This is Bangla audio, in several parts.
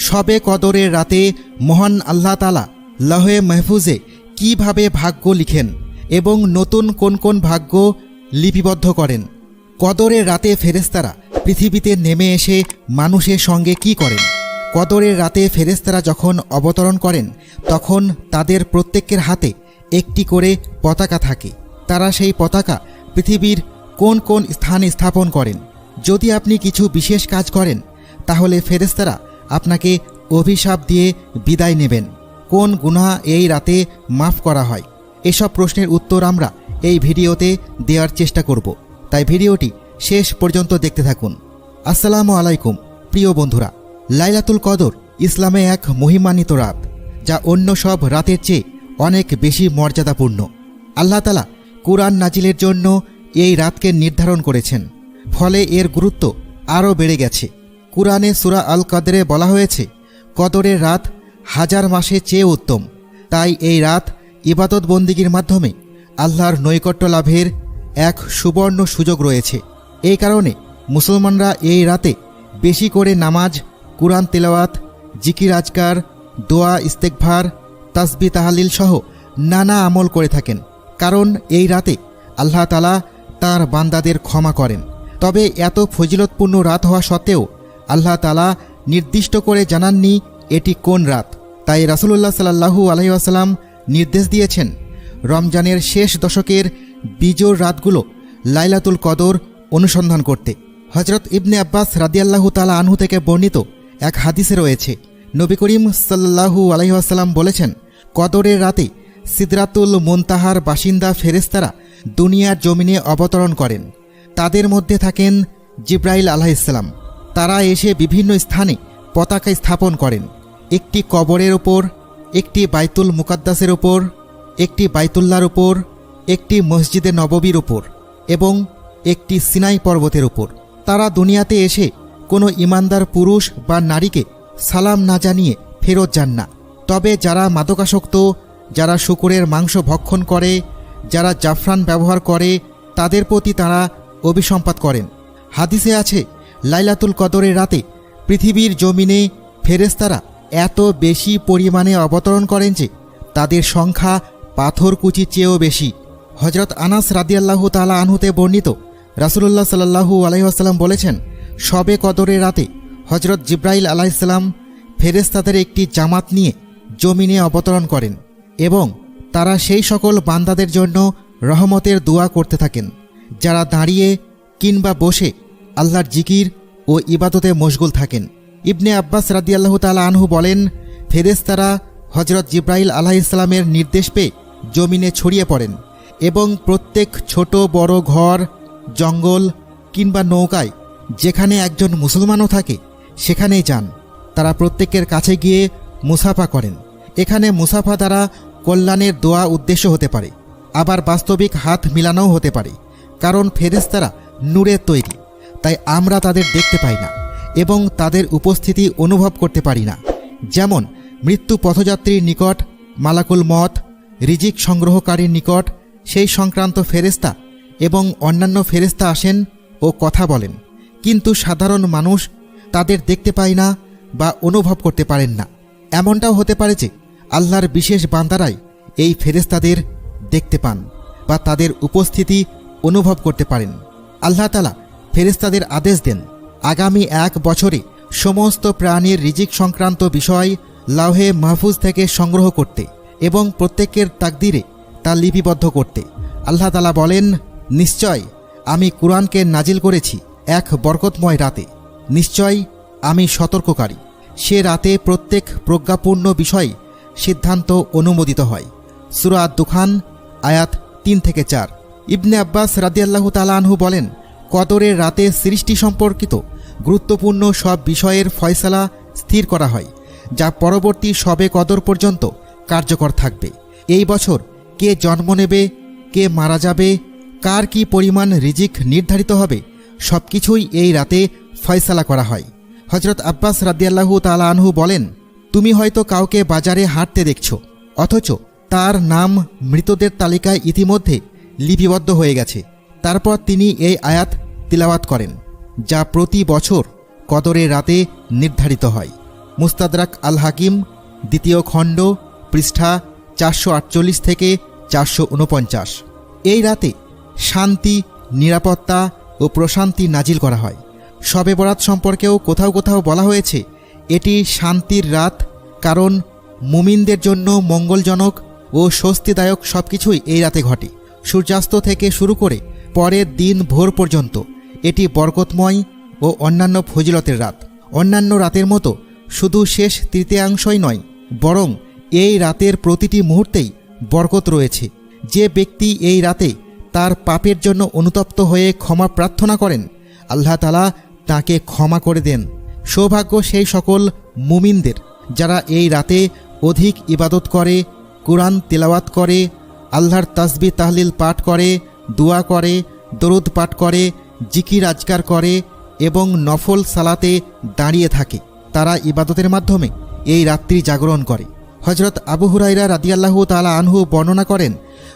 সবে কদরের রাতে মহান আল্লাহ তালা লহে মেহফুজে কীভাবে ভাগ্য লিখেন এবং নতুন কোন কোন ভাগ্য লিপিবদ্ধ করেন? কদরের রাতে ফেরেস্তারা পৃথিবীতে নেমে এসে মানুষের সঙ্গে কি করেন? কদরের রাতে ফেরেস্তারা যখন অবতরণ করেন, তখন তাদের প্রত্যেকের হাতে একটি করে পতাকা থাকে। তারা সেই পতাকা পৃথিবীর কোন কোন স্থানে স্থাপন করেন? যদি আপনি কিছু বিশেষ কাজ করেন, তাহলে ফেরেস্তারা আপনাকে অভিশাপ দিয়ে বিদায় নেবেন। কোন গুনাহ এই রাতে মাফ করা হয়? এসব প্রশ্নের উত্তর আমরা এই ভিডিওতে দেওয়ার চেষ্টা করব। তাই ভিডিওটি শেষ পর্যন্ত দেখতে থাকুন। আসসালামু আলাইকুম, প্রিয় বন্ধুরা। লাইলাতুল কদর ইসলামে এক মহিমান্বিত রাত, যা অন্য সব রাতের চেয়ে অনেক বেশি মর্যাদাপূর্ণ। আল্লাহ তালা কোরআন নাজিলের জন্য এই রাতকে নির্ধারণ করেছেন। ফলে এর গুরুত্ব আরও বেড়ে গেছে। কুরআনে সুরা আল কদরে বলা হয়েছে, কদরের রাত হাজার মাসে চেয়ে উত্তম। তাই এই রাত ইবাদত বন্দিগির মাধ্যমে আল্লাহর নৈকট্য লাভের এক সুবর্ণ সুযোগ রয়েছে। এই কারণে মুসলমানরা এই রাতে বেশি করে নামাজ, কুরআন তেলাওয়াত, জিকির আজকার, দোয়া ইস্তেকভার তাসবি তাহালিল সহ নানা আমল করে থাকেন। কারণ এই রাতে আল্লাহ তালা তার বান্দাদের ক্ষমা করেন। তবে এত ফজিলতপূর্ণ রাত হওয়া সত্ত্বেও আল্লাহ তালা নির্দিষ্ট করে জানাননি এটি কোন রাত। তাই রাসুলুল্লাহ সাল্লাহু আলহিহাসাল্লাম নির্দেশ দিয়েছেন, রমজানের শেষ দশকের বিজোর রাতগুলো লাইলাতুল কদর অনুসন্ধান করতে। হজরত ইবনে আব্বাস রাদিয়াল্লাহু তালা আনহু থেকে বর্ণিত এক হাদিসে রয়েছে, নবী করিম সাল্লাহু আলহিহাসাল্লাম বলেছেন, কদরের রাতে সিদরাতুল মুনতাহার বাসিন্দা ফেরেস্তারা দুনিয়ার জমিনে অবতরণ করেন। তাদের মধ্যে থাকেন জিব্রাইল আলাহিসাল্লাম তারা এসে বিভিন্ন স্থানে পতাকা স্থাপন করেন। একটি কবরের ওপর একটি বাইতুল মুকাদ্দাসের ওপর একটি বাইতুল্লার ওপর একটি মসজিদে নববীর ওপর এবং একটি সিনাই পর্বতের ওপর তারা দুনিয়াতে এসে কোনো ইমানদার পুরুষ বা নারীকে সালাম না জানিয়ে ফেরত যান না। তবে যারা মাদকাসক্ত, যারা শুকুরের মাংস ভক্ষণ করে, যারা জাফরান ব্যবহার করে, তাদের প্রতি তারা অভিসম্পাত করেন। হাদিসে আছে লাইলাতুল কদরের রাতে পৃথিবীর জমিনে ফেরেস্তারা এত বেশি পরিমাণে অবতরণ করেন যে তাদের সংখ্যা পাথরকুচি চেয়েও বেশি। হজরত আনাস রাদিয়াল্লাহু তালা আনহুতে বর্ণিত রাসুলুল্লাহ সাল্লাহু আলহিহাস্লাম বলেছেন, সবে কদরের রাতে হজরত জিব্রাইল আলাইসাল্লাম ফেরেস্তাদের একটি জামাত নিয়ে জমিনে অবতরণ করেন এবং তারা সেই সকল বান্দাদের জন্য রহমতের দোয়া করতে থাকেন, যারা দাঁড়িয়ে কিংবা বসে আল্লাহর জিকির ও ইবাদতে মশগুল থাকেন। ইবনে আব্বাস রাদিয়াল্লাহু তালা আনহু বলেন ফেরেস্তারা হজরত জিব্রাইল আলাহ ইসলামের নির্দেশ পেয়ে জমিনে ছড়িয়ে পড়েন এবং প্রত্যেক ছোট, বড় ঘর, জঙ্গল কিংবা নৌকায় যেখানে একজন মুসলমানও থাকে সেখানেই যান। তারা প্রত্যেকের কাছে গিয়ে মুসাফা করেন। এখানে মুসাফা দ্বারা কল্যাণের দোয়া উদ্দেশ্য হতে পারে। আবার বাস্তবিক হাত মিলানোও হতে পারে। কারণ ফেরেস্তারা নূরের তৈরি। তাই আমরা তাদের দেখতে পাই না এবং তাদের উপস্থিতি অনুভব করতে পারি না। যেমন, মৃত্যু পথযাত্রীর নিকট, মালাকুল মত রিজিক সংগ্রহকারীর নিকট, সেই সংক্রান্ত ফেরেস্তা এবং অন্যান্য ফেরেস্তা আসেন ও কথা বলেন। কিন্তু সাধারণ মানুষ তাদের দেখতে পায় না বা অনুভব করতে পারেন না। এমনটাও হতে পারে যে আল্লাহর বিশেষ বান্দারাই এই ফেরেস্তাদের দেখতে পান বা তাদের উপস্থিতি অনুভব করতে পারেন। আল্লাহ তালা ফেরেস্তাদের আদেশ দেন। আগামী এক বছরে সমস্ত প্রাণীর রিজিক সংক্রান্ত বিষয় লাউহে মাহফুজ থেকে সংগ্রহ করতে এবং প্রত্যেকের তাকদিরে তা লিপিবদ্ধ করতে। আল্লাহ তালা বলেন, নিশ্চয় আমি কুরআনকে নাজিল করেছি এক বরকতময় রাতে। নিশ্চয় আমি সতর্ককারী। সে রাতে প্রত্যেক প্রজ্ঞাপূর্ণ বিষয় সিদ্ধান্ত অনুমোদিত হয়। সুরাত দুখান আয়াত তিন থেকে চার। ইবনে আব্বাস রাদিয়াল্লাহু তালানহু বলেন কদরের রাতে সৃষ্টি সম্পর্কিত গুরুত্বপূর্ণ সব বিষয়ের ফয়সালা স্থির করা হয়, যা পরবর্তী সবে কদর পর্যন্ত কার্যকর থাকবে। এই বছর কে জন্ম নেবে, কে মারা যাবে, কার কি পরিমাণ রিজিক নির্ধারিত হবে সব কিছুই এই রাতে ফয়সালা করা হয়। হজরত আব্বাস রাদিয়াল্লাহু তালা আনহু বলেন, তুমি হয়তো কাউকে বাজারে হাঁটতে দেখছ, অথচ তার নাম মৃতদের তালিকায় ইতিমধ্যে লিপিবদ্ধ হয়ে গেছে। তারপর তিনি এই আয়াত তিলাওয়াত করেন, যা প্রতি বছর কদরের রাতে নির্ধারিত হয়। মুস্তাদরাক আল হাকিম দ্বিতীয় খণ্ড, পৃষ্ঠা চারশো আটচল্লিশ থেকে চারশো উনপঞ্চাশ। এই রাতে শান্তি, নিরাপত্তা ও প্রশান্তি নাজিল করা হয়। শবে বরাত সম্পর্কেও কোথাও কোথাও বলা হয়েছে, এটি শান্তির রাত, কারণ মুমিনদের জন্য মঙ্গলজনক ও স্বস্তিদায়ক সব কিছুই এই রাতে ঘটে। সূর্যাস্ত থেকে শুরু করে পরের দিন ভোর পর্যন্ত এটি বরকতময় ও অন্যান্য ফজিলতের রাত। অন্যান্য রাতের মতো শুধু শেষ তৃতীয়াংশই নয়, বরং এই রাতের প্রতিটি মুহূর্তেই বরকত রয়েছে। যে ব্যক্তি এই রাতে তার পাপের জন্য অনুতপ্ত হয়ে ক্ষমা প্রার্থনা করেন, আল্লাহ তালা তাকে ক্ষমা করে দেন। সৌভাগ্য সেই সকল মুমিনদের যারা এই রাতে অধিক ইবাদত করে, কোরআন তেলাওয়াত করে, আল্লাহর তাসবি তাহলিল পাঠ করে দোয়া করে, দরুদ পাঠ করে, জিকির আজকার করে এবং নফল সালাতে দাঁড়িয়ে থাকে। তারা ইবাদতের মাধ্যমে এই রাত্রি জাগরণ করে। হজরত আবু হুরাইরা রাদিয়াল্লাহু তালা আনহু বর্ণনা করেন,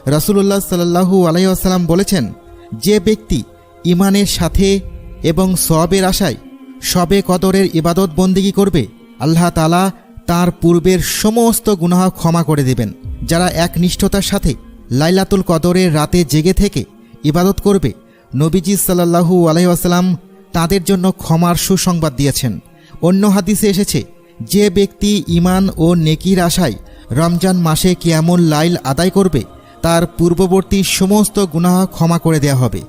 রাসুলুল্লাহ সাল্লাহু আলাইসাল্লাম বলেছেন, যে ব্যক্তি ইমানের সাথে এবং সবের আশায় সবে কদরের ইবাদত বন্দিগি করবে, আল্লাহ তালা তার পূর্বের সমস্ত গুনাহ ক্ষমা করে দেবেন। যারা একনিষ্ঠতার সাথে লাইলাতুল কদরের রাতে জেগে থেকে ইবাদত করবে নবীজি সাল্লাহু আলহিহাসাল্লাম তাদের জন্য ক্ষমার সুসংবাদ দিয়েছেন। অন্য হাদিসে এসেছে, যে ব্যক্তি ইমান ও নেকির আশায় রমজান মাসে কিয়ামুল লাইল আদায় করবে, তার পূর্ববর্তী সমস্ত গুনাহ ক্ষমা করে দেয়া হবে।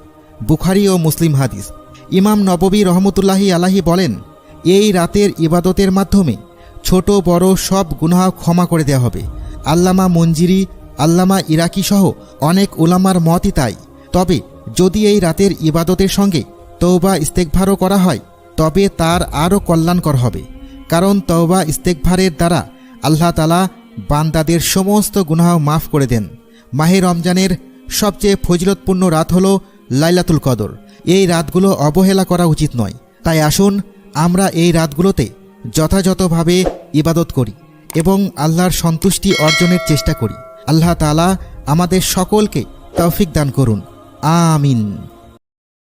বুখারি ও মুসলিম হাদিস। ইমাম নববী রহমতুল্লাহি আলাহি বলেন, এই রাতের ইবাদতের মাধ্যমে ছোট বড় সব গুনাহ ক্ষমা করে দেওয়া হবে। আল্লামা মঞ্জিরি আল্লামা ইরাকি সহ অনেক উলামার মতই তাই। তবে যদি এই রাতের ইবাদতের সঙ্গে তৌবা ইস্তেকভারও করা হয়, তবে তার আরও কল্যাণকর হবে। কারণ তৌবা ইস্তেকভারের দ্বারা আল্লাহ তালা বান্দাদের সমস্ত গুনাহ মাফ করে দেন। মাহে রমজানের সবচেয়ে ফজিলতপূর্ণ রাত হল লাইলাতুল কদর। এই রাতগুলো অবহেলা করা উচিত নয়। তাই আসুন, আমরা এই রাতগুলোতে যথাযথভাবে ইবাদত করি এবং আল্লাহর সন্তুষ্টি অর্জনের চেষ্টা করি। আল্লাহ তালা আমাদের সকলকে তৌফিক দান করুন। আমিন।